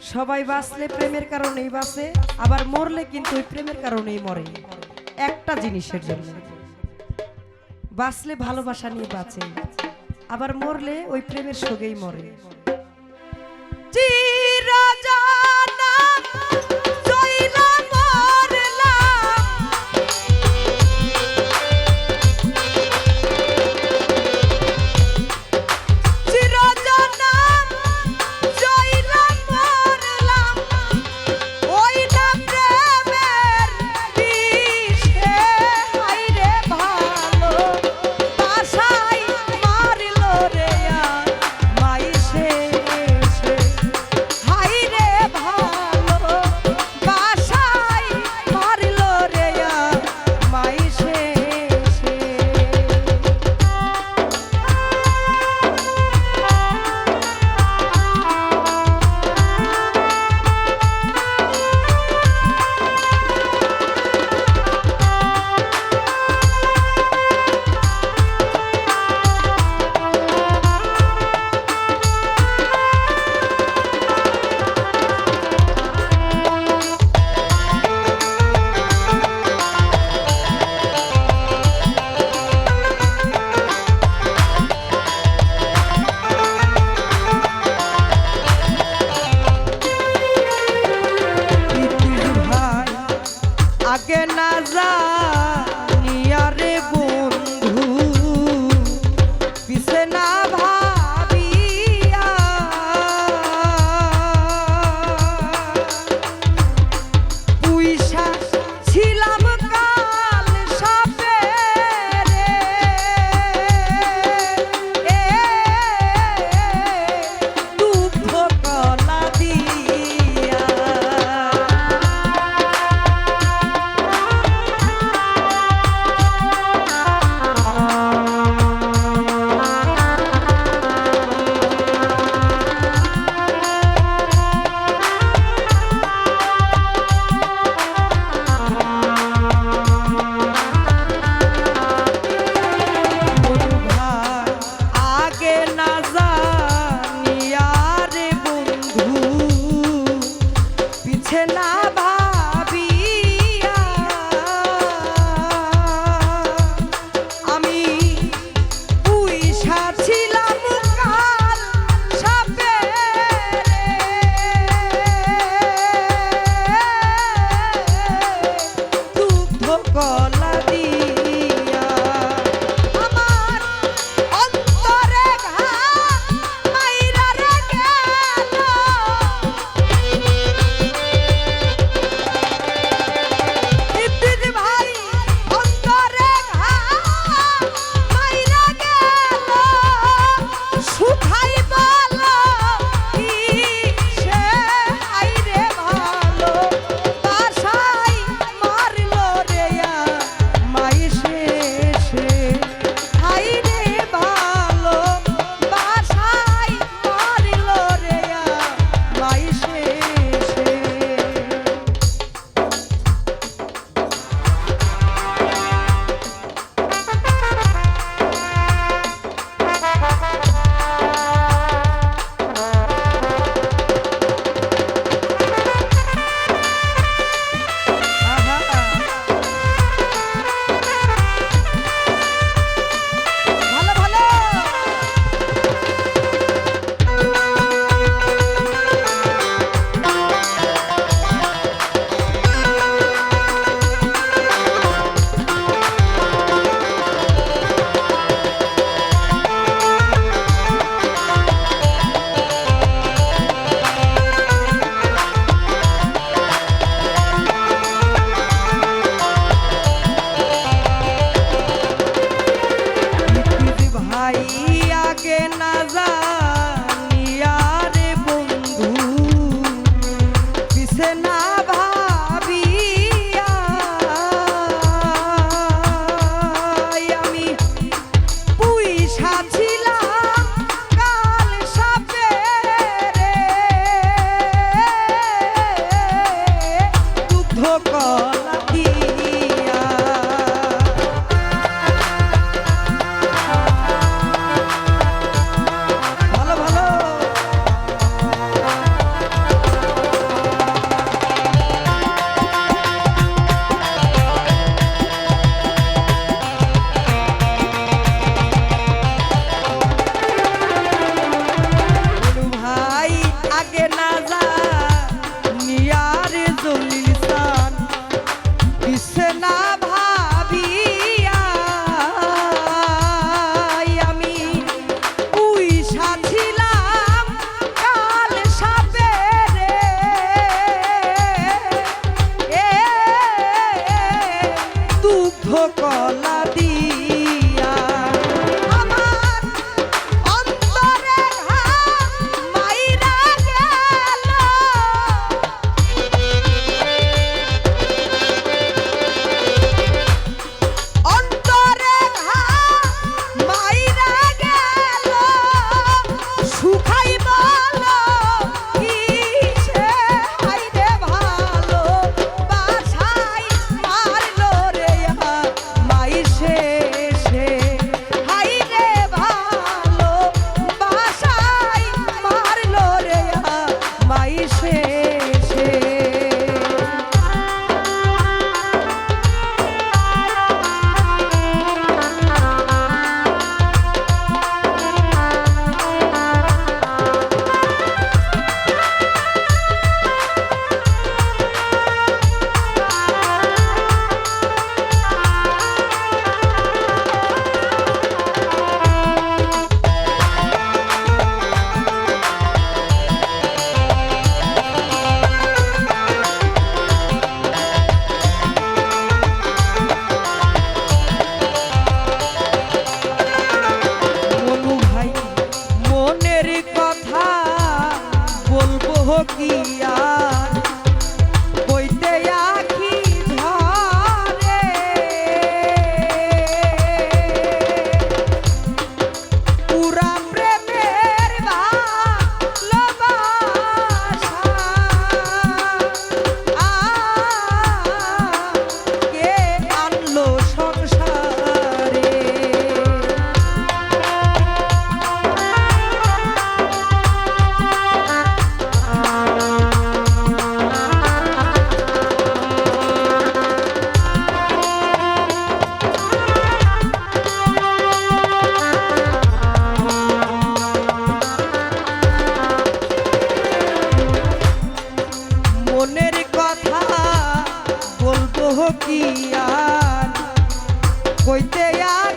সবাই বাঁচলে প্রেমের কারণেই বাঁচে, আবার মরলে কিন্তু ওই প্রেমের কারণেই মরে। একটা জিনিসের জন্য। বাঁচলে ভালোবাসা নিয়ে বাঁচে, আবার মরলে ওই প্রেমের সোগেই মরে। চিরজানা থাকে না যা শুদ্ধ কলা কি আর কইতে আর